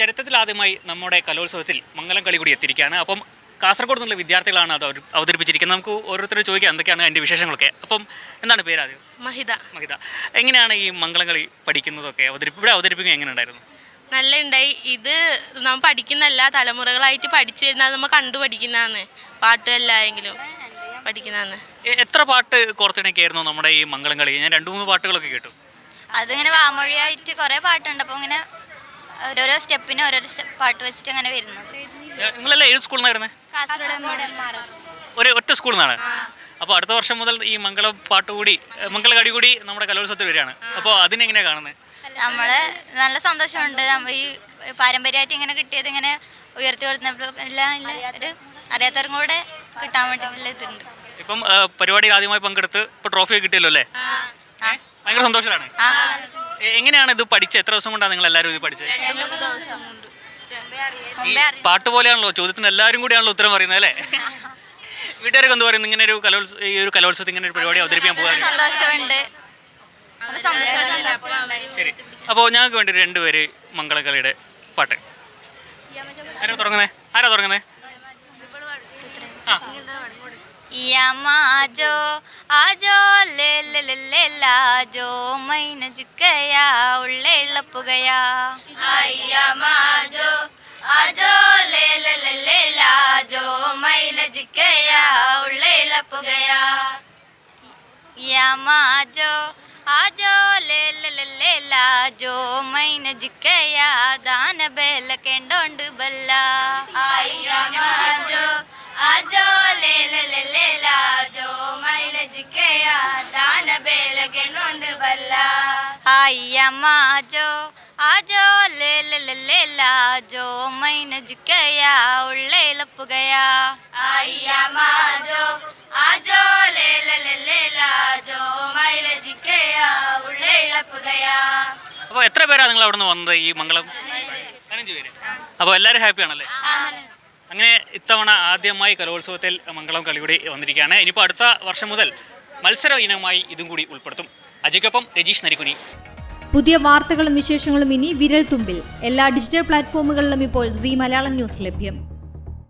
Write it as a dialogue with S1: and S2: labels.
S1: ചരിത്രത്തിൽ ആദ്യമായി നമ്മുടെ കലോത്സവത്തിൽ മംഗലം കളി കൂടി എത്തിയിരിക്കുകയാണ്. അപ്പം കാസർഗോഡ് നിന്നുള്ള വിദ്യാർത്ഥികളാണ് അത് അവതരിപ്പിച്ചിരിക്കുന്നത്. നമുക്ക് ഓരോരുത്തരും ചോദിക്കാം എന്തൊക്കെയാണ് അതിന്റെ വിശേഷങ്ങളൊക്കെ? അപ്പം എന്താണ് പേര് ആദ്യം?
S2: മഹിത.
S1: മഹിത. എങ്ങനെയാണ് ഈ മംഗലം കളി പഠിക്കുന്നതൊക്കെ? അവതരിപ്പ് ഇവിടെ അവതരിപ്പിക്കുക എങ്ങനെ ഉണ്ടായിരുന്നു
S2: നല്ല ഉണ്ടായി ഇത് നമ്മൾ പഠിക്കുന്നല്ല തലമുറകളായിട്ട് പഠിച്ചു വരുന്നത് നമ്മൾ കണ്ടു പഠിക്കുന്നതാണ്. പാട്ടുമല്ല എങ്കിലും പഠിക്കുന്നതാണ്.
S1: എത്ര പാട്ട് കോർത്തിണക്കിയായിരുന്നു നമ്മുടെ ഈ മംഗളം കളി? ഞാൻ രണ്ട് മൂന്ന് പാട്ടുകളൊക്കെ കേട്ടു.
S3: അതിങ്ങനെ വാമൊഴിയായിട്ട് കുറേ പാട്ടുണ്ട്. അപ്പോൾ ഇങ്ങനെ ഓരോരോ സ്റ്റെപ്പിന് ഓരോരോ സ്റ്റെപ്പ് പാട്ട് വെച്ചിട്ട് അങ്ങനെ വരുന്നത്
S1: നിങ്ങളല്ലേ ഏത് സ്കൂളിൽ നിന്നായിരുന്നേ ഒരു ഒറ്റ സ്കൂളിൽ നിന്നാണ് അപ്പോൾ അടുത്ത വർഷം മുതൽ ഈ മംഗള പാട്ട് കൂടി മംഗള കടി കൂടി നമ്മുടെ കലോത്സവത്തിൽ വരികയാണ്. അപ്പോൾ അതിനെങ്ങനെയാണ് കാണുന്നത്
S3: നമ്മൾ നല്ല സന്തോഷമുണ്ട്. നമ്മൾ ഈ പാരമ്പര്യമായിട്ട് ഇങ്ങനെ കിട്ടിയത് ഇങ്ങനെ ഉയർത്തി കൊടുത്തപ്പോൾ എല്ലാം ഇല്ല ഒരു അറിയാത്തവരും കൂടെ കിട്ടാൻ ഇതുണ്ട്
S1: ഇപ്പം പരിപാടി പരിപാടിയിൽ ആദ്യമായി പങ്കെടുത്ത് ഇപ്പോൾ ട്രോഫി കിട്ടിയല്ലോ അല്ലേ? ഭയങ്കര സന്തോഷമാണ് എങ്ങനെയാണ് ഇത് പഠിച്ചത്? എത്ര ദിവസം കൊണ്ടാണ് നിങ്ങൾ എല്ലാവരും ഇത് പഠിച്ചത്? പാട്ട് പോലെയാണല്ലോ ചോദ്യത്തിന് എല്ലാവരും കൂടിയാണല്ലോ ഉത്തരം പറയുന്നത് അല്ലേ? വീട്ടുകാരൊക്കെ എന്ത് പറയുന്നു ഇങ്ങനെ ഒരു കലോത്സവം ഈ ഒരു കലോത്സവത്തിൽ ഇങ്ങനെ ഒരു പരിപാടി അവതരിപ്പിക്കാൻ പോകാൻ
S3: സന്തോഷമുണ്ട്.
S1: ശരി. അപ്പോൾ ഞങ്ങൾക്ക് വേണ്ടി രണ്ടുപേര് മംഗളകളിയുടെ പാട്ട്. ആരാ തുടങ്ങുന്നത് ആരാ തുടങ്ങുന്നേ? યામાં
S3: આજો આજો લે લે લે લે લાજો મૈન જુકયા ઉള്ളે લપુગયા અય્યામાં આજો આજો લે લે લે લે લાજો મૈન જુકયા ઉള്ളે લપુગયા યામાં આજો આજો લે લે લે લે લાજો મૈન જુકયા દાન બેલ કેંડોંડ બલ્લા અય્યામાં આજો આજો લે ലേ ലാജോ മൈന ജിക്കയാ ഉള്ളേ ഇളപ്പുകയാ
S1: അപ്പോൾ എത്ര പേരാ നിങ്ങൾ അവിടെ നിന്ന് വന്നത് ഈ മംഗളം? പതിനഞ്ച് പേര്. അപ്പോൾ എല്ലാവരും ഹാപ്പിയാണല്ലേ അങ്ങനെ ഇത്തവണ ആദ്യമായി കലോത്സവത്തിൽ മംഗളം കളികൂടി വന്നിരിക്കുകയാണ്. ഇനിയിപ്പോൾ അടുത്ത വർഷം മുതൽ മത്സര ഇനമായി ഇതും കൂടി ഉൾപ്പെടുത്തും. അജിക്കൊപ്പം രജീഷ് നരികുനി
S4: പുതിയ വാർത്തകളും വിശേഷങ്ങളും ഇനി വിരൽ തുമ്പിൽ എല്ലാ ഡിജിറ്റൽ പ്ലാറ്റ്ഫോമുകളിലും ഇപ്പോൾ സി മലയാളം ന്യൂസ് ലഭ്യം.